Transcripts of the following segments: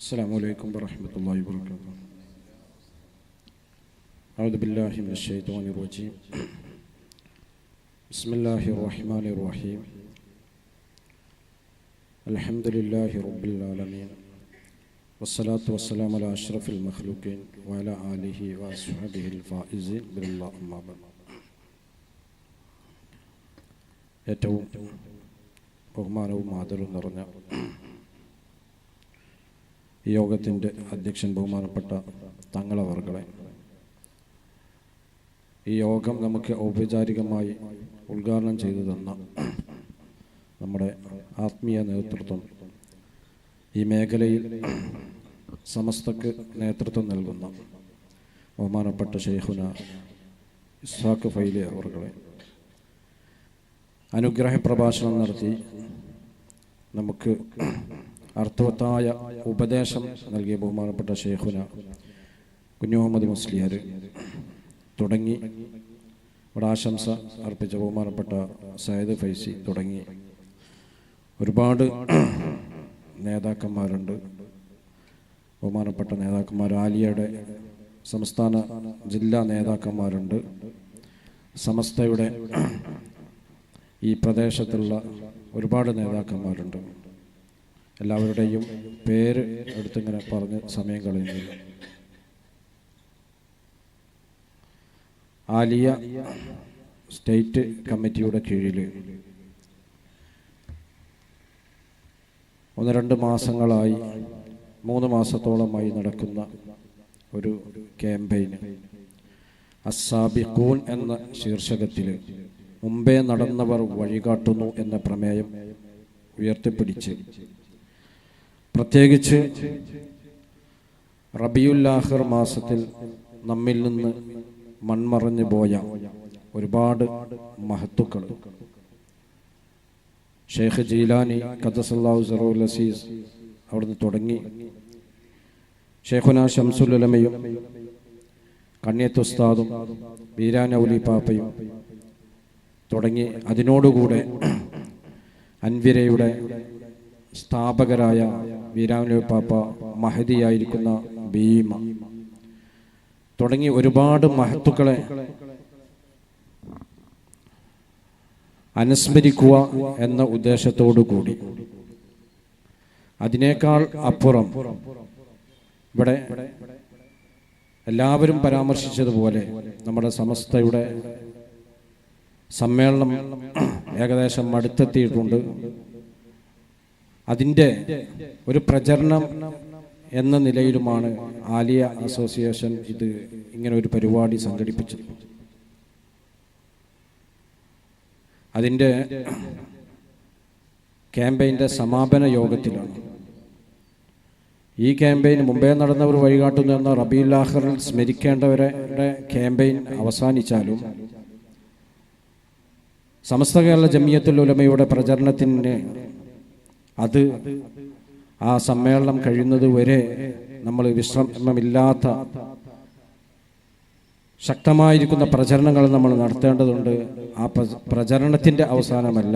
السلام عليكم ورحمة الله وبركاته أعوذ بالله من الشيطان الرجيم بسم الله الرحمن الرحيم الحمد لله رب العالمين والصلاة والسلام على أشرف المخلوقين وعلى آله وأصحابه الفائزين بالله أما بعد ഏറ്റവും ബഹുമാനവും ആദരവും നിറഞ്ഞ ഈ യോഗത്തിന്റെ അധ്യക്ഷൻ ബഹുമാനപ്പെട്ട തങ്ങളവർകളെ. ഈ യോഗം നമുക്ക് ഔപചാരികമായി ഉദ്ഘാടനം ചെയ്തു തന്ന നമ്മുടെ ആത്മീയ നേതൃത്വം ഈ മേഖലയിൽ സമസ്തക്ക് നേതൃത്വം നൽകുന്ന ബഹുമാനപ്പെട്ട ഷെയ്ഖുന ഇസ്ഹാഖ് ഫൈലി അവർകളെ. അനുഗ്രഹ പ്രഭാഷണം നടത്തി നമുക്ക് അർത്ഥവത്തായ ഉപദേശം നൽകിയ ബഹുമാനപ്പെട്ട ഷെയ്ഖുന കുഞ്ഞു മുഹമ്മദ് മുസ്ലിയാർ തുടങ്ങി. ഇവിടെ ആശംസ അർപ്പിച്ച ബഹുമാനപ്പെട്ട സയ്യിദ് ഫൈസി തുടങ്ങി. ഒരുപാട് നേതാക്കന്മാരുണ്ട്. ബഹുമാനപ്പെട്ട നേതാക്കന്മാർ ആലിയയുടെ സംസ്ഥാന ജില്ലാ നേതാക്കന്മാരുണ്ട്. സമസ്തയുടെ ഈ പ്രദേശത്തുള്ള ഒരുപാട് നേതാക്കന്മാരുണ്ട്. എല്ലാവരുടെയും പേര് എടുത്തിങ്ങനെ പറഞ്ഞ് സമയം കളയുന്നില്ല ആലിയ സ്റ്റേറ്റ് കമ്മിറ്റിയുടെ കീഴിൽ ഒന്ന് രണ്ട് മാസങ്ങളായി മൂന്ന് മാസത്തോളമായി നടക്കുന്ന ഒരു ക്യാമ്പയിന് അസാബിഖൂൻ എന്ന ശീർഷകത്തിൽ മുമ്പേ നടന്നവർ വഴികാട്ടുന്നു എന്ന പ്രമേയം ഉയർത്തിപ്പിടിച്ച് പ്രത്യേകിച്ച് റബിയുല്ലാഹിർ മാസത്തിൽ നമ്മിൽ നിന്ന് മൺമറഞ്ഞു പോയ ഒരുപാട് മഹത്തുക്കൾ. ഷെയ്ഖ് ജീലാനി ഖദസല്ലാഹു സറൂൽ അസീസ് അവിടുന്ന് തുടങ്ങി. ഷെയ്ഖുന ഷംസുലമയും കണ്യത്തുസ്താദും വീരാനൗലി പാപ്പയും തുടങ്ങി. അതിനോടുകൂടെ അൻവിരയുടെ സ്ഥാപകരായ വീരാനൗലി പാപ്പ മഹതിയായിരിക്കുന്ന ഭീമ. തുടങ്ങി ഒരുപാട് മഹത്തുക്കളെ അനുസ്മരിക്കുക എന്ന ഉദ്ദേശത്തോടു കൂടി. അതിനേക്കാൾ അപ്പുറം ഇവിടെ എല്ലാവരും പരാമർശിച്ചതുപോലെ നമ്മുടെ സമസ്തയുടെ സമ്മേളനം ഏകദേശം അടുത്തെത്തിയിട്ടുണ്ട്. അതിന്റെ ഒരു പ്രചരണം എന്ന നിലയിലുമാണ് ആലിയ അസോസിയേഷൻ ഇത് ഇങ്ങനെ ഒരു പരിപാടി സംഘടിപ്പിച്ചത്. അതിന്റെ ക്യാമ്പയിന്റെ സമാപന യോഗത്തിലാണ്. ഈ ക്യാമ്പയിൻ മുമ്പേ നടന്നവർ വഴികാട്ടുന്നു എന്ന റബീലാഹറിൽ സ്മരിക്കേണ്ടവരുടെ ക്യാമ്പയിൻ അവസാനിച്ചാലും സമസ്ത കേരള ജമിയത്തുൽ ഉലമയുടെ പ്രചരണത്തിന് അത് ആ സമ്മേളനം കഴിയുന്നത് വരെ നമ്മൾ വിശ്രമമില്ലാത്ത ശക്തമായിരിക്കുന്ന പ്രചരണങ്ങൾ നമ്മൾ നടത്തേണ്ടതുണ്ട്. ആ പ്രചരണത്തിന്റെ അവസാനമല്ല.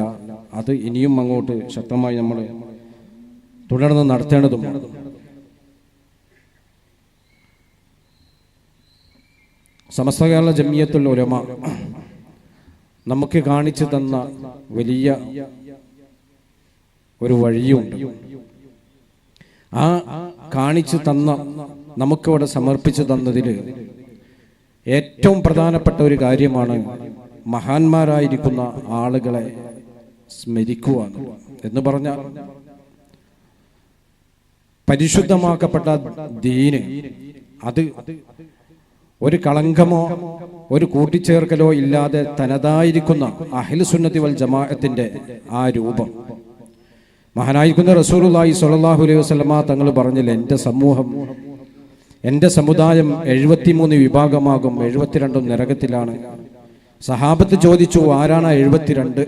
അത് ഇനിയും അങ്ങോട്ട് ശക്തമായി നമ്മൾ തുടർന്ന് നടത്തേണ്ടതുമാണ് സമസ്ത കേരള ജമിയത്തുൽ ഉലമ നമുക്ക് കാണിച്ചു തന്ന വലിയ ഒരു വഴിയുണ്ട്. ആ കാണിച്ചു തന്ന നമുക്കിവിടെ സമർപ്പിച്ചു തന്നതിൽ ഏറ്റവും പ്രധാനപ്പെട്ട ഒരു കാര്യമാണ് മഹാന്മാരായിരിക്കുന്ന ആളുകളെ സ്മരിക്കുക എന്ന് പറഞ്ഞാൽ പരിശുദ്ധമാക്കപ്പെട്ട ദീന് അത് ഒരു കളങ്കമോ ഒരു കൂട്ടിച്ചേർക്കലോ ഇല്ലാതെ തനതായിരിക്കുന്ന അഹിൽ സുന്നത്തി വൽ ജമാഅത്തിന്റെ ആ രൂപം. മഹാനായിരിക്കുന്ന റസൂലുള്ളാഹി സ്വല്ലല്ലാഹു അലൈഹി വസല്ലമ തങ്ങൾ പറഞ്ഞില്ല എന്റെ സമൂഹം എന്റെ സമുദായം എഴുപത്തിമൂന്ന് വിഭാഗമാകും എഴുപത്തിരണ്ടും നരകത്തിലാണ്. സഹാബത്ത് ചോദിച്ചു ആരാണ് എഴുപത്തിരണ്ട്?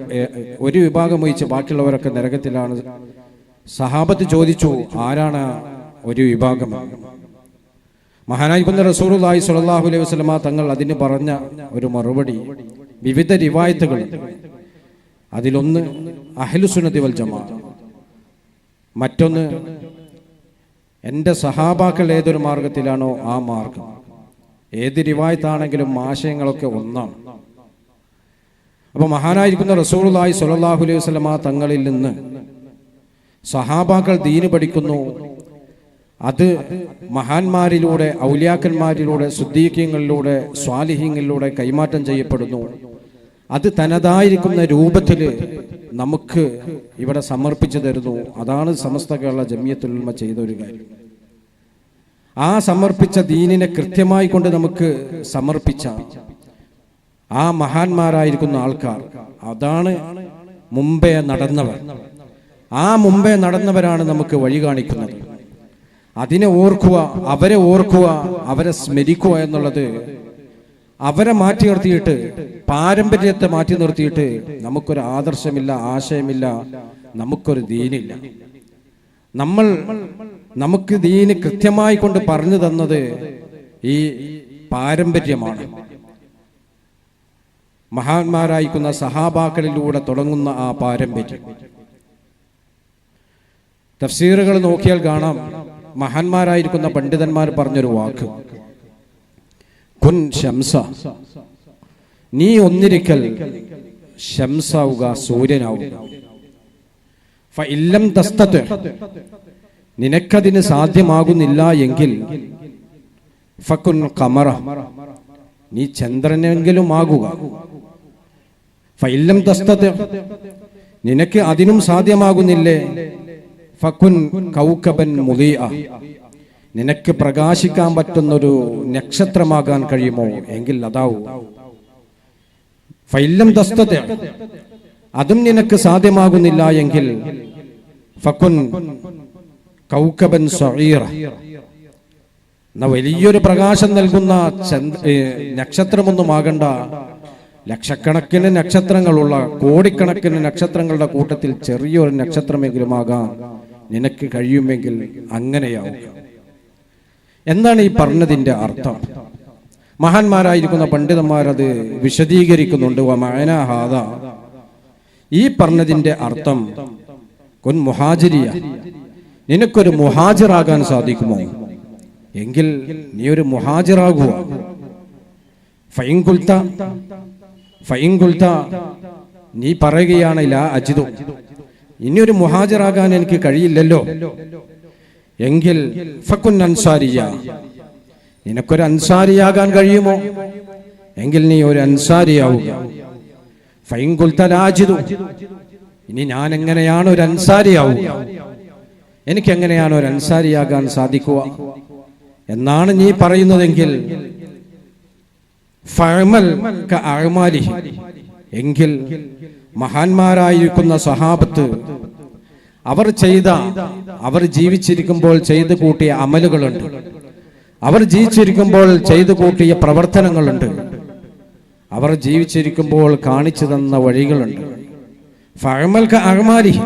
ഒരു വിഭാഗം ഒഴിച്ച് ബാക്കിയുള്ളവരൊക്കെ നരകത്തിലാണ്. സഹാബത്ത് ചോദിച്ചു ആരാണ് ഒരു വിഭാഗം? മഹാനായിക്കുന്ന റസൂറുല്ലായി സ്വല്ലല്ലാഹു അലൈഹി വസ്ലമ തങ്ങൾ അതിന് പറഞ്ഞ ഒരു മറുപടി വിവിധ റിവായത്തുകൾ. അതിലൊന്ന് അഹലുസുനതി വൽ ജമാ. മറ്റൊന്ന് എന്റെ സഹാബാക്കൾ ഏതൊരു മാർഗത്തിലാണോ ആ മാർഗം? ഏത് റിവായത്താണെങ്കിലും ആശയങ്ങളൊക്കെ ഒന്നാണ് അപ്പോൾ മഹാനായിരിക്കുന്ന റസൂലുള്ളാഹി സ്വല്ലല്ലാഹു അലൈഹി വസ്ലമ തങ്ങളിൽ നിന്ന് സഹാബാക്കൾ ദീന് പഠിക്കുന്നു. അത് മഹാന്മാരിലൂടെ ഔലിയാക്കന്മാരിലൂടെ സുദ്ദീഖ്യങ്ങളിലൂടെ സ്വാലിഹ്യങ്ങളിലൂടെ കൈമാറ്റം ചെയ്യപ്പെടുന്നു. അത് തനതായിരിക്കുന്ന രൂപത്തിൽ നമുക്ക് ഇവിടെ സമർപ്പിച്ചു തരുന്നു. അതാണ് സമസ്ത കേരള ജമിയത്തുൽമ ചെയ്ത ഒരു കാര്യം. ആ സമർപ്പിച്ച ദീനിനെ കൃത്യമായി കൊണ്ട് നമുക്ക് സമർപ്പിച്ച ആ മഹാന്മാരായിരിക്കുന്ന ആൾക്കാർ അതാണ് മുമ്പേ നടന്നവർ. ആ മുമ്പേ നടന്നവരാണ് നമുക്ക് വഴി കാണിക്കുന്നത്. അതിനെ ഓർക്കുക അവരെ ഓർക്കുക അവരെ സ്മരിക്കുക എന്നുള്ളത് അവരെ മാറ്റി നിർത്തിയിട്ട് പാരമ്പര്യത്തെ മാറ്റി നിർത്തിയിട്ട് നമുക്കൊരു ആദർശമില്ല ആശയമില്ല നമുക്കൊരു ദീനില്ല. നമ്മൾ നമുക്ക് ദീന് കൃത്യമായി കൊണ്ട് പറഞ്ഞു തന്നത് ഈ പാരമ്പര്യമാണ്. മഹാന്മാരായിക്കുന്ന സഹാബാക്കളിലൂടെ തുടങ്ങുന്ന ആ പാരമ്പര്യം. തഫ്സീറുകൾ നോക്കിയാൽ കാണാം മഹാന്മാരായിരിക്കുന്ന പണ്ഡിതന്മാർ പറഞ്ഞൊരു വാക്ക്. കുൻ ശംസ. നീ ഒന്നിരിക്കൽ ശംസാവുക സൂര്യനാവുക. ഇല്ലം തസ്തത്ത് നിനക്കതിന് സാധ്യമാകുന്നില്ല എങ്കിൽ ഫക്കുൻ കമറ. നീ ചന്ദ്രനെങ്കിലും ആകുക. ഫൈല്ലം തസ്തത്ത് നിനക്ക് അതിനും സാധ്യമാകുന്നില്ലേ? ഫക്കുൻ കൗക്കബൻ മുലിയ നിനക്ക് പ്രകാശിക്കാൻ പറ്റുന്നൊരു നക്ഷത്രമാകാൻ കഴിയുമോ? എങ്കിൽ അതാവൂ. ഫൈല്ലം ദസ്തത. അതും നിനക്ക് സാധ്യമാകുന്നില്ല എങ്കിൽ സഈറ. എന്ന വലിയൊരു പ്രകാശം നൽകുന്ന നക്ഷത്രമൊന്നുമാകണ്ട ലക്ഷക്കണക്കിന് നക്ഷത്രങ്ങളുള്ള കോടിക്കണക്കിന് നക്ഷത്രങ്ങളുടെ കൂട്ടത്തിൽ ചെറിയൊരു നക്ഷത്രമെങ്കിലും ആകാം. നിനക്ക് കഴിയുമെങ്കിൽ അങ്ങനെയാവുക. എന്താണ് ഈ പറഞ്ഞതിന്റെ അർത്ഥം? മഹാന്മാരായിരിക്കുന്ന പണ്ഡിതന്മാരത് വിശദീകരിക്കുന്നുണ്ട്. വമാനാഹാദ ഹാദ. ഈ പറഞ്ഞതിന്റെ അർത്ഥം കുൻ മുഹാജിരിയ നിനക്കൊരു മുഹാജിറാകാൻ സാധിക്കുമോ? എങ്കിൽ നീ ഒരു മുഹാജിറാകുക. ഫൈൻകുൽത്ത ഫൈൻകുൽത്ത നീ പറയുകയാണ് ലാ അജിതു ഇനി ഒരു മുഹാജിറാകാൻ എനിക്ക് കഴിയില്ലല്ലോ. എങ്കിൽ അൻസാരിയ. നിനക്കൊരു അൻസാരിയാകാൻ കഴിയുമോ? എങ്കിൽ നീ ഒരു അൻസാരിയാവുക. ഫൈൻകുൽത്ത രാജിതു ഇനി ഞാൻ എങ്ങനെയാണ് ഒരു അൻസാരിയാവുക? എനിക്ക് എങ്ങനെയാണ് ഒരു അൻസാരിയാകാൻ സാധിക്കുക? എന്നാണ് നീ പറയുന്നതെങ്കിൽ. എങ്കിൽ മഹാന്മാരായിരിക്കുന്ന സഹാബത്ത് അവർ ചെയ്ത അവർ ജീവിച്ചിരിക്കുമ്പോൾ ചെയ്തു കൂട്ടിയ അമലുകളുണ്ട് അവർ ജീവിച്ചിരിക്കുമ്പോൾ ചെയ്തു കൂട്ടിയ പ്രവർത്തനങ്ങളുണ്ട് അവർ ജീവിച്ചിരിക്കുമ്പോൾ കാണിച്ചു തന്ന വഴികളുണ്ട് കഅഅമാലിഹി.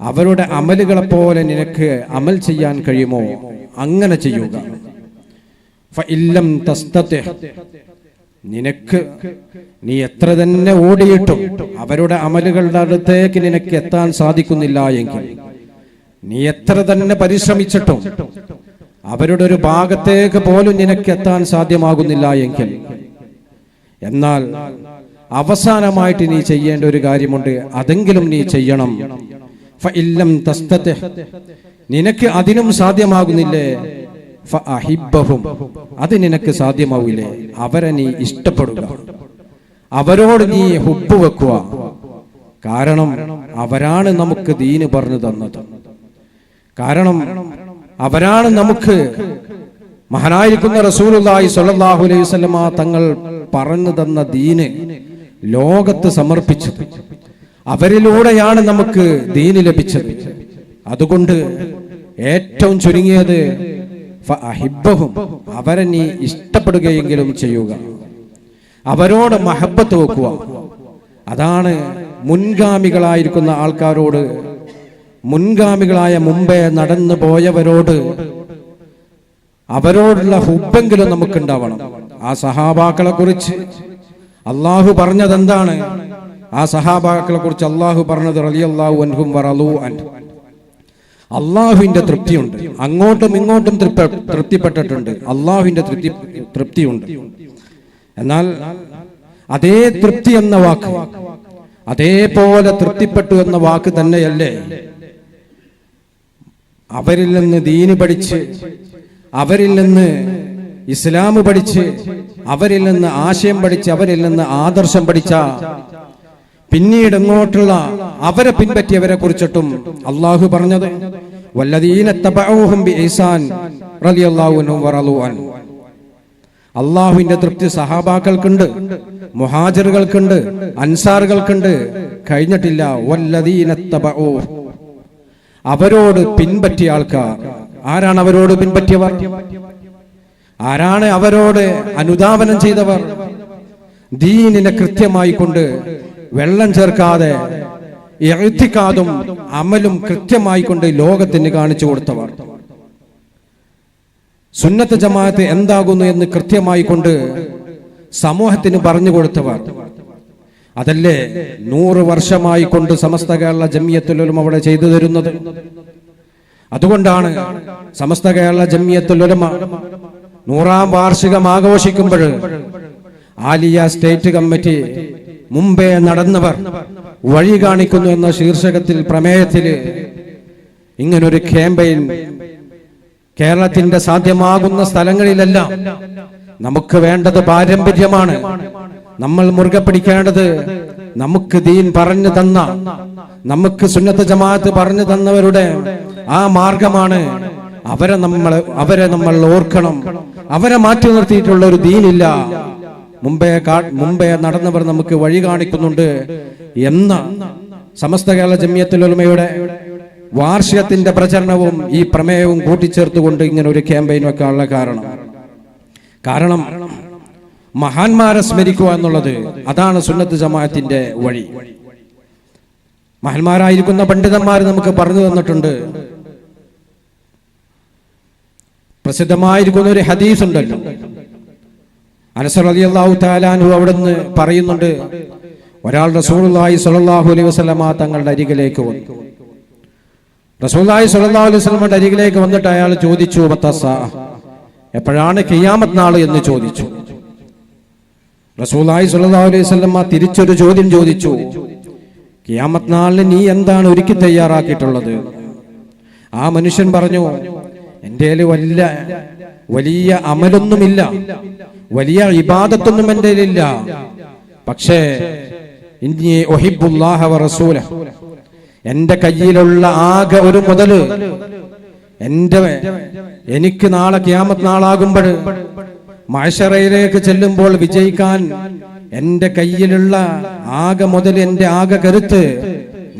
അവരുടെ അമലുകളെ പോലെ നിനക്ക് അമൽ ചെയ്യാൻ കഴിയുമോ അങ്ങനെ ചെയ്യുക. നിനക്ക് നീ എത്ര തന്നെ ഓടിയിട്ടും അവരുടെ അമലുകളുടെ അടുത്തേക്ക് നിനക്ക് എത്താൻ സാധിക്കുന്നില്ല എങ്കിൽ നീ എത്ര തന്നെ പരിശ്രമിച്ചിട്ടും അവരുടെ ഒരു ഭാഗത്തേക്ക് പോലും നിനക്ക് എത്താൻ സാധ്യമാകുന്നില്ല എങ്കിൽ എന്നാൽ അവസാനമായിട്ട് നീ ചെയ്യേണ്ട ഒരു കാര്യമുണ്ട്. അതെങ്കിലും നീ ചെയ്യണം. നിനക്ക് അതിനും സാധ്യമാകുന്നില്ലേ? അത് നിനക്ക് സാധ്യമാവില്ലേ? അവരെ നീ ഇഷ്ടപ്പെടുക. അവരോട് നീ ഹുബ് വെക്കുക. കാരണം അവരാണ് നമുക്ക് ദീന് പറഞ്ഞു തന്നത്. കാരണം അവരാണ് നമുക്ക് മഹാനായിരിക്കുന്ന റസൂലുള്ളാഹി സ്വല്ലല്ലാഹു അലൈഹി വസല്ലമ തങ്ങൾ പറഞ്ഞു തന്ന ദീന് ലോകത്ത് സമർപ്പിച്ചത്. അവരിലൂടെയാണ് നമുക്ക് ദീന് ലഭിച്ചത്. അതുകൊണ്ട് ഏറ്റവും ചുരുങ്ങിയത് ഫഅഹിബ്ബഹും. അവരെ നീ ഇഷ്ടപ്പെടുകയെങ്കിലും ചെയ്യുക. അവരോട് മഹബത്ത് വെക്കുക. അതാണ് മുൻഗാമികളായിരിക്കുന്ന ആൾക്കാരോട് മുൻഗാമികളായ മുമ്പേ നടന്നു പോയവരോട് അവരോടുള്ള ഹുബെങ്കിലും നമുക്കുണ്ടാവണം. ആ സഹാബാക്കളെ കുറിച്ച് അള്ളാഹു പറഞ്ഞത് എന്താണ് ആ സഹാബാക്കളെ കുറിച്ച് അള്ളാഹു പറഞ്ഞത് റളിയല്ലാഹു അൻഹും വറളൂ അൻ അള്ളാഹുവിന്റെ തൃപ്തിയുണ്ട്. അങ്ങോട്ടും ഇങ്ങോട്ടും തൃപ്ത- തൃപ്തിപ്പെട്ടിട്ടുണ്ട്. അള്ളാഹുവിന്റെ തൃപ്തി തൃപ്തിയുണ്ട്. എന്നാൽ അതേ തൃപ്തി എന്ന വാക്ക് അതേപോലെ തൃപ്തിപ്പെട്ടു എന്ന വാക്ക് തന്നെയല്ലേ? അവരിൽ നിന്ന് ദീന് പഠിച്ച് അവരിൽ നിന്ന് ഇസ്ലാം പഠിച്ച് അവരിൽ നിന്ന് ആശയം പഠിച്ച് അവരിൽ നിന്ന് ആദർശം പഠിച്ച പിന്നീട് ഇങ്ങോട്ടുള്ള അവരെ പിൻപറ്റിയവരെ കുറിച്ചിട്ടും അള്ളാഹു പറഞ്ഞത്. അള്ളാഹുവിന്റെ തൃപ്തി സഹാബാക്കൾക്കുണ്ട് മുഹാജറുകൾക്കുണ്ട് അൻസാറുകൾക്കുണ്ട്. കഴിഞ്ഞിട്ടില്ല. അവരോട് പിൻപറ്റിയ ആൾക്കാർ. ആരാണ് അവരോട് പിൻപറ്റിയവർ? ആരാണ് അവരോട് അനുദാപനം ചെയ്തവർ? ദീനിനെ കൃത്യമായി കൊണ്ട് വെള്ളം ചേർക്കാതെ എഴുത്തിക്കാതും അമലും കൃത്യമായി കൊണ്ട് ലോകത്തിന് കാണിച്ചു കൊടുത്തവർ. സുന്നത്ത് ജമാഅത്ത് എന്താകുന്നു എന്ന് കൃത്യമായി കൊണ്ട് സമൂഹത്തിന് പറഞ്ഞു കൊടുത്തവർ. അതല്ലേ നൂറ് വർഷമായി കൊണ്ട് സമസ്ത കേരള ജമിയത്തുലും അവിടെ ചെയ്തു തരുന്നത്? അതുകൊണ്ടാണ് സമസ്ത കേരള ജമിയത്തുലമ നൂറാം വാർഷികം ആഘോഷിക്കുമ്പോൾ ആലിയ സ്റ്റേറ്റ് കമ്മിറ്റി മുമ്പേ നടന്നവർ വഴി കാണിക്കുന്നു എന്ന ശീർഷകത്തിൽ പ്രമേയത്തിൽ ഇങ്ങനൊരു ക്യാമ്പയിൻ കേരളത്തിന്റെ സാധ്യമാകുന്ന സ്ഥലങ്ങളിലെല്ലാം നമുക്ക് വേണ്ടത് പാരമ്പര്യമാണ്. നമ്മൾ മുറുകെ പിടിക്കേണ്ടത് നമുക്ക് ദീൻ പറഞ്ഞു തന്ന നമുക്ക് സുന്നത്ത് ജമാഅത്ത് പറഞ്ഞു തന്നവരുടെ ആ മാർഗമാണ്. അവരെ നമ്മൾ അവരെ നമ്മൾ ഓർക്കണം. അവരെ മാറ്റി നിർത്തിയിട്ടുള്ള ഒരു ദീനില്ല. മുമ്പേ മുമ്പേ നടന്നവർ നമുക്ക് വഴി കാണിക്കുന്നുണ്ട് എന്ന സമസ്ത കേരള ജമ്യത്തിലൊരുമയുടെ വാർഷികത്തിന്റെ പ്രചരണവും ഈ പ്രമേയവും കൂട്ടിച്ചേർത്തുകൊണ്ട് ഇങ്ങനെ ഒരു ക്യാമ്പയിൻ വെക്കാനുള്ള കാരണം. കാരണം മഹാന്മാരെ സ്മരിക്കുക എന്നുള്ളത് അതാണ് സുന്നത്ത് ജമാഅത്തിന്റെ വഴി. മഹാന്മാരായിരിക്കുന്ന പണ്ഡിതന്മാർ നമുക്ക് പറഞ്ഞു തന്നിട്ടുണ്ട്. പ്രസിദ്ധമായിരിക്കുന്ന ഒരു ഹദീസ് ഉണ്ടല്ലോ അനസർ അള്ളാഹു താലാനു അവിടുന്ന് പറയുന്നുണ്ട് ഒരാൾ റസൂലുള്ളാഹി സ്വല്ലല്ലാഹു അലൈഹി വസല്ലമ തങ്ങളുടെ അരികിലേക്ക് വന്നു. റസൂലുള്ളാഹി സ്വല്ലല്ലാഹു അലൈഹി വസല്ലമയുടെ അരികിലേക്ക് വന്നിട്ട് അയാൾ ചോദിച്ചു "മത്തസ്സ?" എപ്പോഴാണ് കിയാമത് നാൾ എന്ന് ചോദിച്ചു. റസൂലുള്ളാഹി സ്വല്ലല്ലാഹു അലൈഹി വസല്ലമ തിരിച്ചൊരു ചോദ്യം ചോദിച്ചു കിയാമത് നാളിന് നീ എന്താണ് ഒരുക്കി തയ്യാറാക്കിയിട്ടുള്ളത്? ആ മനുഷ്യൻ പറഞ്ഞു എന്റെ വലിയ വലിയ അമലൊന്നുമില്ല. വലിയ ഇബാദത്തൊന്നും എന്റെ ഇല്ല പക്ഷേ ഇനി ഒഹിബുല്ലാഹ കയ്യിലുള്ള ആകെ ഒരു മുതൽ എന്റെ എനിക്ക് നാളെ ക്യാമത്ത് നാളാകുമ്പോൾ മഴശറയിലേക്ക് ചെല്ലുമ്പോൾ വിജയിക്കാൻ എന്റെ കയ്യിലുള്ള ആകെ മുതൽ എന്റെ ആകെ കരുത്ത്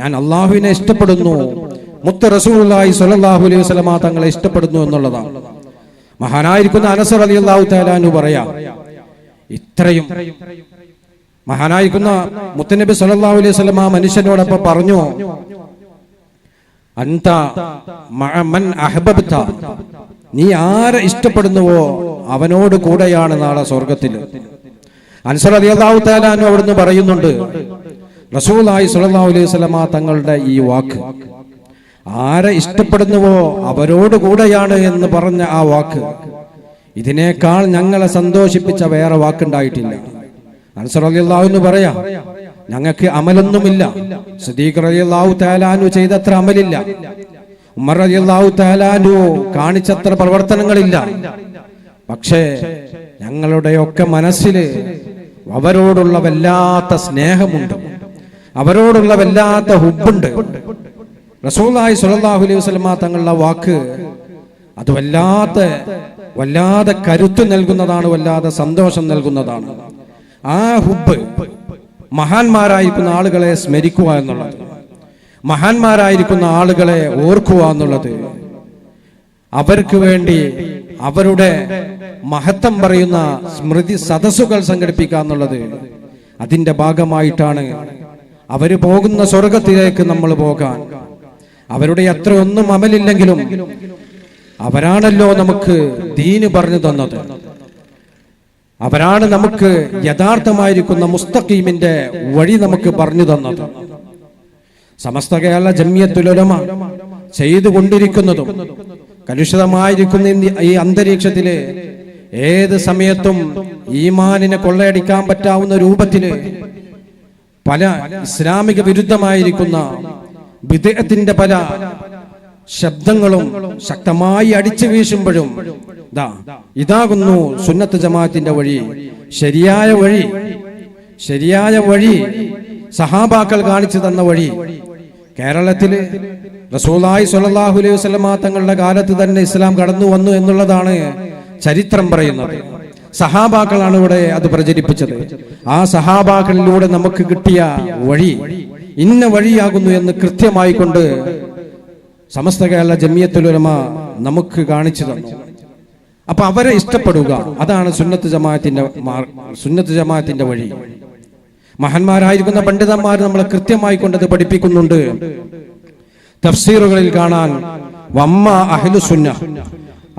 ഞാൻ അള്ളാഹുവിനെ ഇഷ്ടപ്പെടുന്നു. മുത്ത റസൂലുള്ളാഹി സ്വല്ലല്ലാഹു അലൈഹി വസല്ലമ തങ്ങളെ ഇഷ്ടപ്പെടുന്നു എന്നുള്ളതാണ്. മഹാനായിരിക്കുന്ന അനസർ അലി അള്ളാഹു താലാനു പറയാം ഇത്രയും മഹാനായിരിക്കുന്ന മുത്തനബി സല്ലല്ലാഹു അലൈഹി വസല്ലമ ആ മനുഷ്യനോടൊപ്പം പറഞ്ഞു? അന്ത നീ ആരെ ഇഷ്ടപ്പെടുന്നുവോ അവനോട് കൂടെയാണ് നാളെ സ്വർഗത്തിൽ അൻസർ റളിയല്ലാഹു തആല അൻഹു അവിടുന്ന് പറയുന്നുണ്ട് റസൂലുള്ളാഹി സ്വല്ലല്ലാഹു അലൈഹി വസല്ലമ തങ്ങളുടെ ഈ വാക്ക്. ആരെ ഇഷ്ടപ്പെടുന്നുവോ അവരോട് കൂടെയാണ് എന്ന് പറഞ്ഞ ആ വാക്ക്. ഇതിനേക്കാൾ ഞങ്ങളെ സന്തോഷിപ്പിച്ച വേറെ വാക്കുണ്ടായിട്ടില്ല. അൻസർ എന്ന് പറയാ ഞങ്ങൾക്ക് അമലൊന്നുമില്ല. സദീഖ് റളിയല്ലാഹു താലാനു ചെയ്തത്ര അമലില്ല. ഉമർ റളിയല്ലാഹു താലാനു കാണിച്ചത്ര പ്രവർത്തനങ്ങളില്ല. പക്ഷേ ഞങ്ങളുടെയൊക്കെ മനസ്സിൽ അവരോടുള്ള വല്ലാത്ത സ്നേഹമുണ്ട്. അവരോടുള്ള വല്ലാത്ത ഹുബുണ്ട്. റസൂലായി സുലല്ലാഹു അലൈഹി വസ്ലമ തങ്ങളുടെ വാക്ക് അത് വല്ലാത്ത വല്ലാതെ കരുത്ത് നൽകുന്നതാണ് വല്ലാതെ സന്തോഷം നൽകുന്നതാണ്. ആ ഹുബ് മഹാന്മാരായിരിക്കുന്ന ആളുകളെ സ്മരിക്കുക എന്നുള്ളത് മഹാന്മാരായിരിക്കുന്ന ആളുകളെ ഓർക്കുക എന്നുള്ളത് അവർക്ക് വേണ്ടി അവരുടെ മഹത്വം പറയുന്ന സ്മൃതി സദസ്സുകൾ സംഘടിപ്പിക്കുക എന്നുള്ളത് അതിന്റെ ഭാഗമായിട്ടാണ്. അവർ പോകുന്ന സ്വർഗത്തിലേക്ക് നമ്മൾ പോകാൻ അവരുടെ അത്ര ഒന്നും അമലില്ലെങ്കിലും അവരാണല്ലോ നമുക്ക് ദീന് പറഞ്ഞു തന്നത്. അവരാണ് നമുക്ക് യഥാർത്ഥമായിരിക്കുന്ന മുസ്തഖീമിന്റെ വഴി നമുക്ക് പറഞ്ഞു തന്നത്. സമസ്ത കേരള ജമ്യത്തുലമ ചെയ്തുകൊണ്ടിരിക്കുന്നതും കലുഷിതമായിരിക്കുന്ന ഈ അന്തരീക്ഷത്തിൽ ഏത് സമയത്തും ഈമാനിനെ കൊള്ളയടിക്കാൻ പറ്റാവുന്ന രൂപത്തിൽ പല ഇസ്ലാമിക വിരുദ്ധമായിരിക്കുന്ന വിദേഹത്തിന്റെ പല ശബ്ദങ്ങളും ശക്തമായി അടിച്ചു വീശുമ്പോഴും ദാ ഇതാകുന്നു സുന്നത്ത് ജമാഅത്തിന്റെ വഴി. ശരിയായ വഴി. ശരിയായ വഴി സഹാബാക്കൾ കാണിച്ചു തന്ന വഴി. കേരളത്തിൽ റസൂലായി സ്വല്ലല്ലാഹു അലൈഹി വസല്ലമ തങ്ങളുടെ കാലത്ത് തന്നെ ഇസ്ലാം കടന്നു വന്നു എന്നുള്ളതാണ് ചരിത്രം പറയുന്നത്. സഹാബാക്കളാണ് ഇവിടെ അത് പ്രചരിപ്പിച്ചത്. ആ സഹാബാക്കളിലൂടെ നമുക്ക് കിട്ടിയ വഴി. ഇന്ന വഴിയാകുന്നു എന്ന് കൃത്യമായി കൊണ്ട് സമസ്ത കേരള ജമിയത്തുലമ നമുക്ക് കാണിച്ചു തന്നു. അപ്പൊ അവരെ ഇഷ്ടപ്പെടുക. അതാണ് സുന്നത്ത് ജമാഅത്തിന്റെ സുന്നത്ത് ജമാഅത്തിന്റെ വഴി. മഹാന്മാരായിരിക്കുന്ന പണ്ഡിതന്മാർ നമ്മളെ കൃത്യമായി കൊണ്ടത് പഠിപ്പിക്കുന്നുണ്ട്. തഫ്സീറുകളിൽ കാണാൻ വമ്മ അഹ്ലുസുന്ന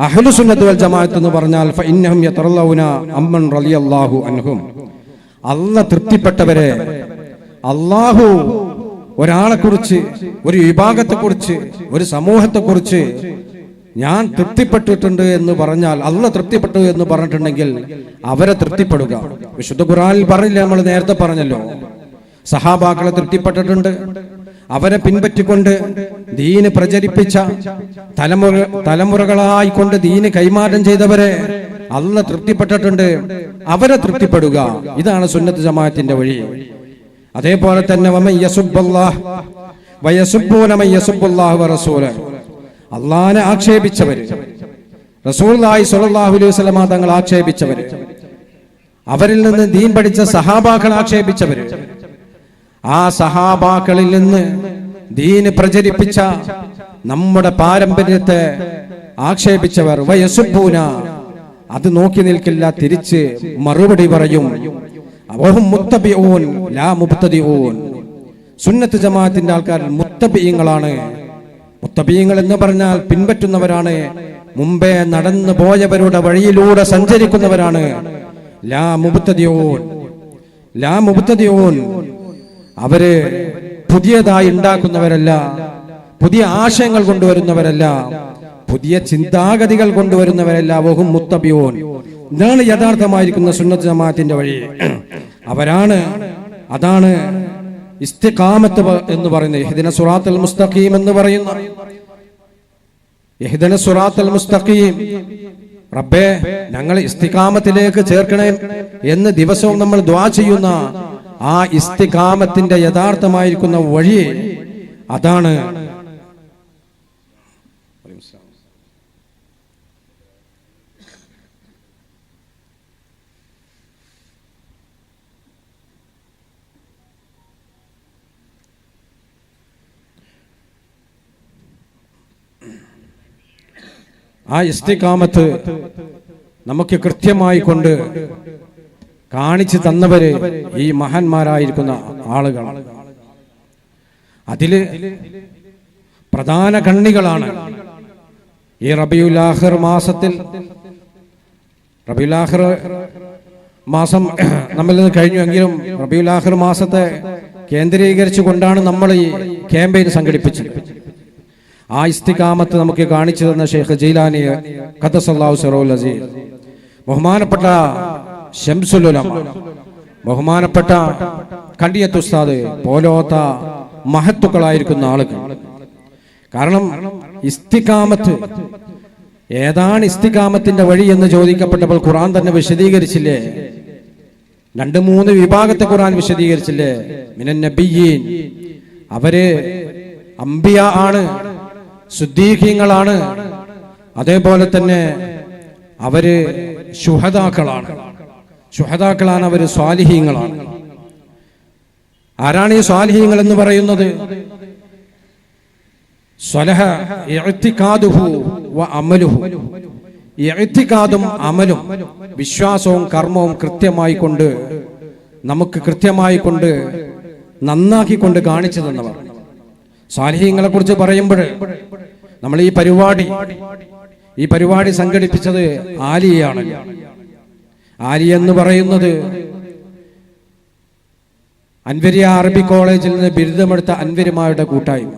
അഹ്ലുസുന്നത്ത് വൽ ജമാഅത്ത് എന്ന് പറഞ്ഞാൽ ഫഇന്നഹും യതറല്ലൗന അമ്മൻ റളിയല്ലാഹു അൻഹും. അല്ല തൃപ്തിപ്പെട്ടവരെ അള്ളാഹു ഒരാളെ കുറിച്ച് ഒരു വിഭാഗത്തെ കുറിച്ച് ഒരു സമൂഹത്തെ കുറിച്ച് ഞാൻ തൃപ്തിപ്പെട്ടിട്ടുണ്ട് എന്ന് പറഞ്ഞാൽ അല്ല തൃപ്തിപ്പെട്ടു എന്ന് പറഞ്ഞിട്ടുണ്ടെങ്കിൽ അവരെ തൃപ്തിപ്പെടുക. വിശുദ്ധ ഖുറാനിൽ പറഞ്ഞില്ല നമ്മൾ നേരത്തെ പറഞ്ഞല്ലോ? സഹാബാക്കളെ തൃപ്തിപ്പെട്ടിട്ടുണ്ട് അവരെ പിൻപറ്റിക്കൊണ്ട് ദീന് പ്രചരിപ്പിച്ച തലമുറ തലമുറകളായിക്കൊണ്ട് ദീന് കൈമാറ്റം ചെയ്തവരെ അല്ല തൃപ്തിപ്പെട്ടിട്ടുണ്ട് അവരെ തൃപ്തിപ്പെടുക. ഇതാണ് സുന്നത്ത് ജമാഅത്തിന്റെ വഴി. അതേപോലെ തന്നെ അള്ളാനെ ആക്ഷേപിച്ചവര്. റസൂലുള്ളാഹി സ്വല്ലല്ലാഹു അലൈഹി തങ്ങൾ ആക്ഷേപിച്ചവര്. അവരിൽ നിന്ന് ദീൻ പഠിച്ച സഹാബാക്കൾ ആക്ഷേപിച്ചവര്. ആ സഹാബാക്കളിൽ നിന്ന് ദീന് പ്രചരിപ്പിച്ച നമ്മുടെ പാരമ്പര്യത്തെ ആക്ഷേപിച്ചവർ വയസുപ്പൂന അത് നോക്കി നിൽക്കില്ല തിരിച്ച് മറുപടി പറയും. സുന്നത്ത് ജമാഅത്തിന്റെ ആൾക്കാർ മുത്തബിയങ്ങളാണ്. മുത്തബീങ്ങൾ എന്ന് പറഞ്ഞാൽ പിൻപറ്റുന്നവരാണ്. മുമ്പേ നടന്നു പോയവരുടെ വഴിയിലൂടെ സഞ്ചരിക്കുന്നവരാണ്. ലാ മുബ്തദിഊൻ. ലാ മുബ്തദിഊൻ. അവർ പുതിയതായി ഉണ്ടാക്കുന്നവരല്ല. പുതിയ ആശയങ്ങൾ കൊണ്ടുവരുന്നവരല്ല. പുതിയ ചിന്താഗതികൾ കൊണ്ടുവരുന്നവരല്ല വഹും മുത്തബിയോൻ ഇതാണ് യഥാർത്ഥമായിരിക്കുന്ന സുന്നത്ത് ജമാഅത്തിന്റെ വഴി. അവരാണ് അതാണ് ഇസ്തിഖാമത്ത് എന്ന് പറയുന്നത്. യഹ്ദിന സുറാത്തൽ മുസ്തഖീം എന്ന് പറയുന്ന. യഹ്ദിന സുറാത്തൽ മുസ്തഖീം. റബ്ബേ ഞങ്ങൾ ഇസ്തിഖാമത്തിലേക്ക് ചേർക്കണേ എന്ന് ദിവസവും നമ്മൾ ദ്വാ ചെയ്യുന്ന ആ ഇസ്തിഖാമത്തിന്റെ യഥാർത്ഥമായിരിക്കുന്ന വഴി അതാണ് ആ ഇസ്തികാമത്ത് നമുക്ക് കൃത്യമായി കൊണ്ട് കാണിച്ചു തന്നവര് ഈ മഹാന്മാരായിരിക്കുന്ന ആളുകൾ. അതിൽ പ്രധാന കണ്ണികളാണ് ഈ റബിയുലാഹിർ മാസത്തിൽ. റബിയുലാഹിർ മാസം നമ്മിൽ നിന്ന് കഴിഞ്ഞുവെങ്കിലും റബിയുലാഹിർ മാസത്തെ കേന്ദ്രീകരിച്ചു കൊണ്ടാണ് നമ്മൾ ഈ ക്യാമ്പയിൻ സംഘടിപ്പിച്ചത്. ആ ഇസ്തികാമത്ത് നമുക്ക് കാണിച്ചു തന്ന ഷെയ്ഖ് ജൈലാനി ഖദസല്ലാഹു ബഹുമാനപ്പെട്ട ഷംസുലുലമ ബഹുമാനപ്പെട്ട കണ്ടിയത്ത് ഉസ്താദ് പോലോത്ത മഹത്തുക്കളായിരിക്കുന്ന ആളുകൾ. കാരണം ഇസ്തികാമത്ത് ഏതാണ് ഇസ്തികാമത്തിന്റെ വഴി എന്ന് ചോദിക്കപ്പെട്ടപ്പോൾ ഖുറാൻ തന്നെ വിശദീകരിച്ചില്ലേ? രണ്ട് മൂന്ന് വിഭാഗത്തെ ഖുറാൻ വിശദീകരിച്ചില്ലേ? മിനൻ നബിയീൻ. അവർ അംബിയ ആണ്. സുദ്ദീഖീങ്ങളാണ്. അതേപോലെ തന്നെ അവർ ശുഹദാക്കളാണ്. ശുഹദാക്കളാണ് അവർ സ്വാലിഹീങ്ങളാണ്. ആരാണ് ഈ സ്വാലിഹീങ്ങൾ എന്ന് പറയുന്നത്? സ്വലഹ അമലുഹു. അമലും വിശ്വാസവും കർമ്മവും കൃത്യമായി കൊണ്ട് നമുക്ക് കൃത്യമായി കൊണ്ട് നന്നാക്കി കൊണ്ട് കാണിച്ചു തന്നവർ സാലിഹ്യങ്ങളെ കുറിച്ച് പറയുമ്പോൾ നമ്മൾ ഈ പരിപാടി ഈ പരിപാടി സംഘടിപ്പിച്ചത് ആലിയാണ്. ആലി എന്ന് പറയുന്നത് അൻവരിയ അറബി കോളേജിൽ നിന്ന് ബിരുദമെടുത്ത അൻവരിമാരുടെ കൂട്ടായ്മ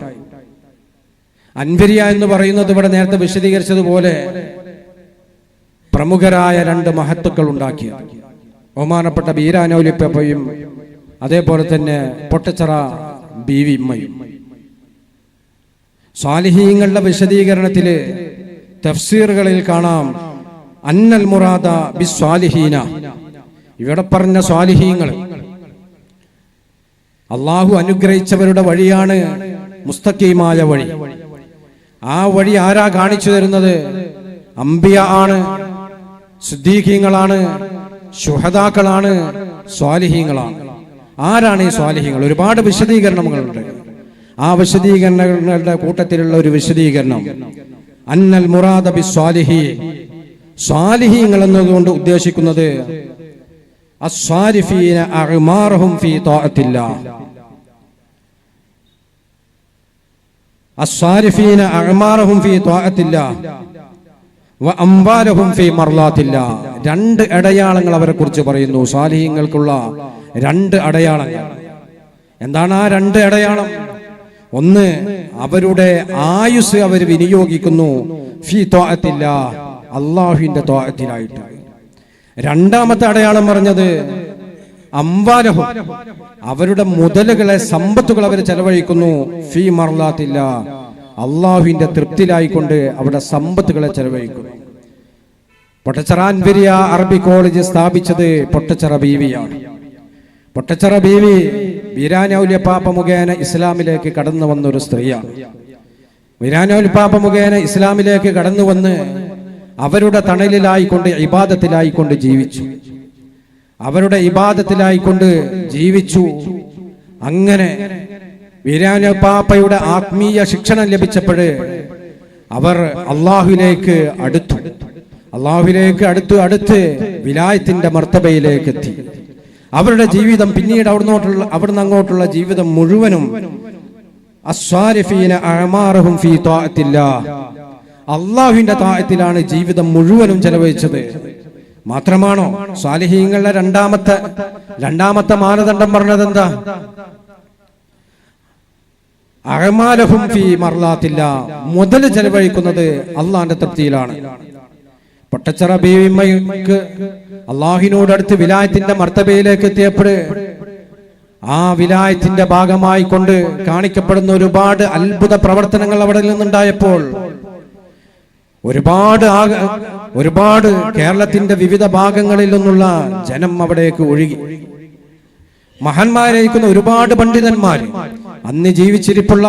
അൻവരിയ എന്ന് പറയുന്നത് ഇവിടെ നേരത്തെ വിശദീകരിച്ചതുപോലെ പ്രമുഖരായ രണ്ട് മഹത്തുക്കൾ ഉണ്ടാക്കിയ ബഹുമാനപ്പെട്ട ബീരാനൗലിപ്പയും അതേപോലെ തന്നെ പൊട്ടച്ചറ ബീവിമ്മയും സ്വാലിഹീങ്ങളുടെ വിശദീകരണത്തിൽ തഫ്സീറുകളിൽ കാണാം അന്നൽ മുറാദ ബി സ്വാലിഹീന ഇവിടെ പറഞ്ഞ സ്വാലിഹീങ്ങൾ അള്ളാഹു അനുഗ്രഹിച്ചവരുടെ വഴിയാണ് മുസ്തഖീമായ വഴി. ആ വഴി ആരാ കാണിച്ചു തരുന്നത്? അംബിയ ആണ് സിദ്ദീഖീങ്ങളാണ് ശുഹദാക്കളാണ് സ്വാലിഹീങ്ങളാണ് ആരാണ് ഈ സ്വാലിഹീങ്ങൾ ഒരുപാട് വിശദീകരണങ്ങളുണ്ട്. ആ വിശദീകരണങ്ങളുടെ കൂട്ടത്തിലുള്ള ഒരു വിശദീകരണം. അന്നൽ മുറാദ ബി സ്വാലിഹി. സ്വാലിഹീങ്ങൾ എന്നതുകൊണ്ട് ഉദ്ദേശിക്കുന്നത് രണ്ട് അടയാളങ്ങൾ അവരെ കുറിച്ച് പറയുന്നു. സ്വാലിഹീങ്ങൾക്കുള്ള രണ്ട് അടയാളങ്ങൾ. എന്താണ് ആ രണ്ട് അടയാളം? ഒന്ന് അവരുടെ ആയുസ് അവർ വിനിയോഗിക്കുന്നു. ഫീ ത്വാഅത്തില്ലാഹ് അള്ളാഹുവിന്റെ ത്വാഅത്തിലായിട്ട്. രണ്ടാമത്തെ അടയാളം പറഞ്ഞത് അംവാലഹു. അവരുടെ മുതലുകളെ സമ്പത്തുകൾ അവർ ചെലവഴിക്കുന്നു. ഫി മറലാത്തില്ല അള്ളാഹുവിന്റെ തൃപ്തിയിലായിക്കൊണ്ട് അവരുടെ സമ്പത്തുകളെ ചെലവഴിക്കുന്നു. പൊട്ടച്ചറാൻപെരിയ അറബി കോളേജ് സ്ഥാപിച്ചത് പൊട്ടച്ചറ ബീവിയാണ്. പൊട്ടച്ചറ ബീവി വീരാനൗല്യപ്പാപ്പ മുഖേന ഇസ്ലാമിലേക്ക് കടന്നു വന്ന ഒരു സ്ത്രീയാണ് പാപ മുഖേന ഇസ്ലാമിലേക്ക് കടന്നു വന്ന് അവരുടെ തണലിലായിക്കൊണ്ട് ഇബാദത്തിലായിക്കൊണ്ട് ജീവിച്ചു. അവരുടെ ഇബാദത്തിലായിക്കൊണ്ട് ജീവിച്ചു. അങ്ങനെ വീരാനപ്പാപ്പയുടെ ആത്മീയ ശിക്ഷണം ലഭിച്ചപ്പോഴ് അവർ അള്ളാഹുലേക്ക് അടുത്തു. അള്ളാഹുലേക്ക് അടുത്തു അടുത്ത് വിലായത്തിന്റെ മർത്തബയിലേക്ക് എത്തി അവരുടെ ജീവിതം പിന്നീട് അവിടുന്നോട്ടുള്ള അവിടുന്ന് അങ്ങോട്ടുള്ള ജീവിതം മുഴുവനും അള്ളാഹുവിന്റെ താഴത്തിലാണ് ജീവിതം മുഴുവനും ചെലവഴിച്ചത്. മാത്രമാണോ? സ്വാലിഹീങ്ങളുടെ രണ്ടാമത്തെ രണ്ടാമത്തെ മാനദണ്ഡം പറഞ്ഞത് എന്താ? അഴമാലഹും ഫി മറലാത്തില്ല മുതൽ ചെലവഴിക്കുന്നത് അള്ളാന്റെ തൃപ്തിയിലാണ്. പൊട്ടച്ചറ ബീവിമ്മയ്ക്ക് അള്ളാഹിനോടടുത്ത് വിലായത്തിന്റെ മർത്തബയിലേക്ക് എത്തിയപ്പോൾ ആ വിലായത്തിന്റെ ഭാഗമായി കൊണ്ട് കാണിക്കപ്പെടുന്ന ഒരുപാട് അത്ഭുത പ്രവർത്തനങ്ങൾ അവിടെ നിന്നുണ്ടായപ്പോൾ ഒരുപാട് ഒരുപാട് കേരളത്തിന്റെ വിവിധ ഭാഗങ്ങളിൽ നിന്നുള്ള ജനം അവിടേക്ക് ഒഴുകി. മഹാന്മാരായിരിക്കുന്ന ഒരുപാട് പണ്ഡിതന്മാർ അന്ന് ജീവിച്ചിരിപ്പുള്ള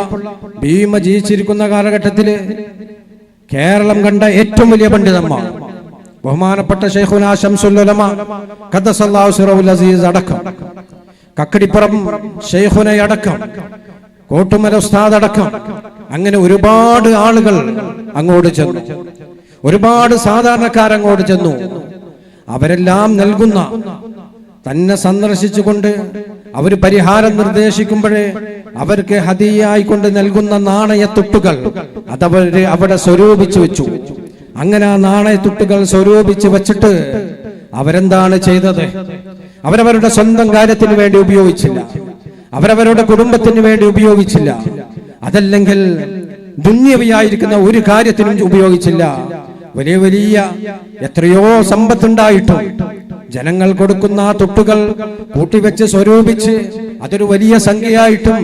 ഭീമ ജീവിച്ചിരിക്കുന്ന കാലഘട്ടത്തിൽ കേരളം കണ്ട ഏറ്റവും വലിയ പണ്ഡിതന്മാർ ബഹുമാനപ്പെട്ട ഷെയ്ഖുന കക്കടിപ്പുറം സിറൗൽ അസീസ് അടക്കം. കോട്ടുമല ഉസ്താദ് അടക്കം. അങ്ങനെ ഒരുപാട് ആളുകൾ അങ്ങോട്ട് ചെന്നു. ഒരുപാട് സാധാരണക്കാരങ്ങോട്ട് ചെന്നു. അവരെല്ലാം നൽകുന്ന തന്നെ സന്ദർശിച്ചുകൊണ്ട് അവർ പരിഹാരം നിർദ്ദേശിക്കുമ്പോഴേ അവർക്ക് ഹതിയായിക്കൊണ്ട് നൽകുന്ന നാണയത്തുട്ടുകൾ അതവര് അവിടെ സ്വരൂപിച്ചു വെച്ചു. അങ്ങനെ ആ നാണയത്തുട്ടുകൾ സ്വരൂപിച്ച് വെച്ചിട്ട് അവരെന്താണ് ചെയ്തത്? അവരവരുടെ സ്വന്തം കാര്യത്തിന് വേണ്ടി ഉപയോഗിച്ചില്ല. അവരവരുടെ കുടുംബത്തിന് വേണ്ടി ഉപയോഗിച്ചില്ല. അതല്ലെങ്കിൽ ദുന്യവിയായിരിക്കുന്ന ഒരു കാര്യത്തിനും ഉപയോഗിച്ചില്ല. വലിയ വലിയ എത്രയോ സമ്പത്തുണ്ടായിട്ടും ജനങ്ങൾ കൊടുക്കുന്ന ആ തൊട്ടുകൾ കൂട്ടിവെച്ച് സ്വരൂപിച്ച് അതൊരു വലിയ സംഖ്യയായിട്ടും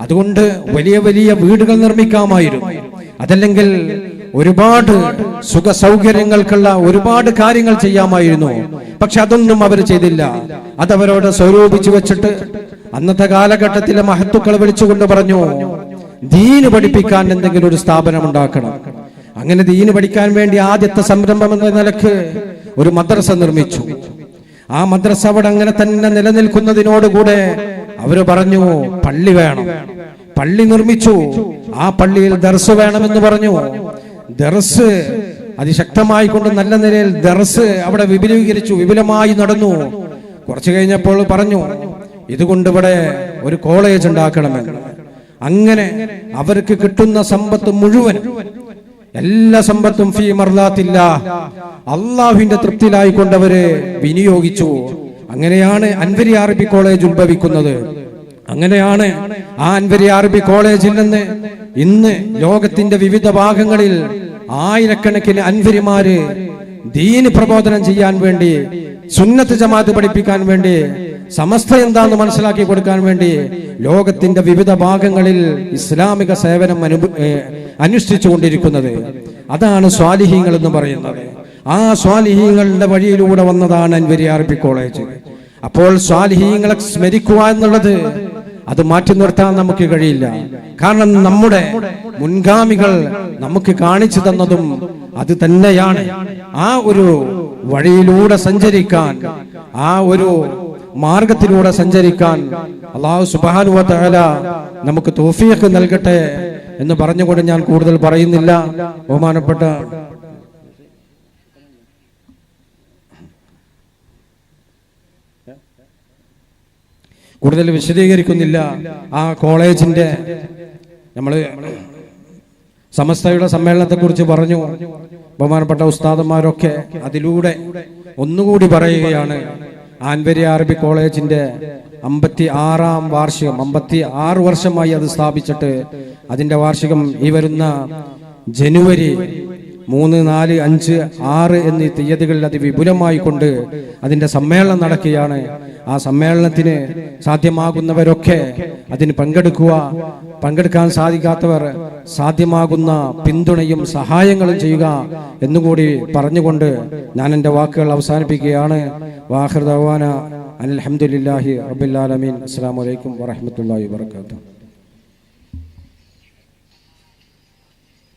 അതുകൊണ്ട് വലിയ വലിയ വീടുകൾ നിർമ്മിക്കാമായിരുന്നു. അതല്ലെങ്കിൽ ഒരുപാട് സുഖ സൗകര്യങ്ങൾക്കുള്ള ഒരുപാട് കാര്യങ്ങൾ ചെയ്യാമായിരുന്നു. പക്ഷെ അതൊന്നും അവർ ചെയ്തില്ല. അതവരോട് സ്വരൂപിച്ചു വെച്ചിട്ട് അന്നത്തെ കാലഘട്ടത്തിലെ മഹത്തുക്കൾ വിളിച്ചുകൊണ്ട് പറഞ്ഞു ദീന് പഠിപ്പിക്കാൻ എന്തെങ്കിലും ഒരു സ്ഥാപനം ഉണ്ടാക്കണം. അങ്ങനെ ദീന് പഠിക്കാൻ വേണ്ടി ആദ്യത്തെ സംരംഭം എന്ന നിലയ്ക്ക് ഒരു മദ്രസ നിർമ്മിച്ചു. ആ മദ്രസ അവിടെ അങ്ങനെ തന്നെ നിലനിൽക്കുന്നതിനോടുകൂടെ അവർ പറഞ്ഞു പള്ളി വേണം. പള്ളി നിർമ്മിച്ചു. ആ പള്ളിയിൽ ദർസ് വേണമെന്ന് പറഞ്ഞു. ദർസ് അതിശക്തമായി കൊണ്ട് നല്ല നിലയിൽ ദറസ് അവിടെ വിപുലീകരിച്ചു വിപുലമായി നടന്നു. കുറച്ചു കഴിഞ്ഞപ്പോൾ പറഞ്ഞു ഇതുകൊണ്ട് ഇവിടെ ഒരു കോളേജ് ഉണ്ടാക്കണമെന്ന്. അങ്ങനെ അവർക്ക് കിട്ടുന്ന സമ്പത്ത് മുഴുവൻ എല്ലാ സമ്പത്തും ഫീ മർലാത്തില്ല അള്ളാഹുവിന്റെ തൃപ്തിയിലായി കൊണ്ടവര് വിനിയോഗിച്ചു. അങ്ങനെയാണ് അൻവരി അറബി കോളേജ് ഉത്ഭവിക്കുന്നത്. അങ്ങനെയാണ് ആ അൻവരി അറബി കോളേജിൽ നിന്ന് ഇന്ന് ലോകത്തിന്റെ വിവിധ ഭാഗങ്ങളിൽ ആയിരക്കണക്കിന് അൻവരിമാര് ദീന് പ്രബോധനം ചെയ്യാൻ വേണ്ടി സുന്നത്ത് ജമാഅത്ത് പഠിപ്പിക്കാൻ വേണ്ടി സമസ്ത എന്താന്ന് മനസ്സിലാക്കി കൊടുക്കാൻ വേണ്ടി ലോകത്തിന്റെ വിവിധ ഭാഗങ്ങളിൽ ഇസ്ലാമിക സേവനം അനുഭ ഏഹ് അനുഷ്ഠിച്ചു കൊണ്ടിരിക്കുന്നത് അതാണ് സ്വാലിഹീങ്ങൾ എന്ന് പറയുന്നത്. ആ സ്വാലിഹീങ്ങളുടെ വഴിയിലൂടെ വന്നതാണ് അൻവരി അറബി കോളേജ്. അപ്പോൾ സ്വാലിഹീങ്ങളെ സ്മരിക്കുക എന്നുള്ളത് അത് മാറ്റി നിർത്താൻ നമുക്ക് കഴിയില്ല. കാരണം നമ്മുടെ മുൻഗാമികൾ നമുക്ക് കാണിച്ചു തന്നതും അത് തന്നെയാണ്. ആ ഒരു വഴിയിലൂടെ സഞ്ചരിക്കാൻ ആ ഒരു മാർഗത്തിലൂടെ സഞ്ചരിക്കാൻ അള്ളാഹു സുബാനു തആല നമുക്ക് തോഫിയൊക്കെ നൽകട്ടെ എന്ന് പറഞ്ഞുകൊണ്ട് ഞാൻ കൂടുതൽ പറയുന്നില്ല. ബഹുമാനപ്പെട്ട കൂടുതൽ വിശദീകരിക്കുന്നില്ല. ആ കോളേജിന്റെ നമ്മൾ സമസ്തയുടെ സമ്മേളനത്തെക്കുറിച്ച് പറഞ്ഞു. ബഹുമാനപ്പെട്ട ഉസ്താദന്മാരൊക്കെ അതിലൂടെ ഒന്നുകൂടി പറയുകയാണ്. ആൻവരി അറബി കോളേജിന്റെ അമ്പത്തി ആറാം വാർഷികം അമ്പത്തി ആറ് വർഷമായി അത് സ്ഥാപിച്ചിട്ട് അതിന്റെ വാർഷികം ഈ വരുന്ന ജനുവരി മൂന്ന് നാല് അഞ്ച് ആറ് എന്നീ തീയതികളിൽ അത് വിപുലമായി കൊണ്ട് അതിന്റെ സമ്മേളനം നടക്കുകയാണ്. ആ സമ്മേളനത്തിന് സാധ്യമാകുന്നവരൊക്കെ അതിന് പങ്കെടുക്കുക പങ്കെടുക്കാൻ സാധിക്കാത്തവർ സാധ്യമാകുന്ന പിന്തുണയും സഹായങ്ങളും ചെയ്യുക എന്നുകൂടി പറഞ്ഞുകൊണ്ട് ഞാൻ എന്റെ വാക്കുകൾ അവസാനിപ്പിക്കുകയാണ്. വാഹിർ ദവാന അലഹമുല്ലാഹി റബുല്ലാലമീൻ അസ്സാം വലൈക്കും വാഹമത്തല്ലാ വാത്തു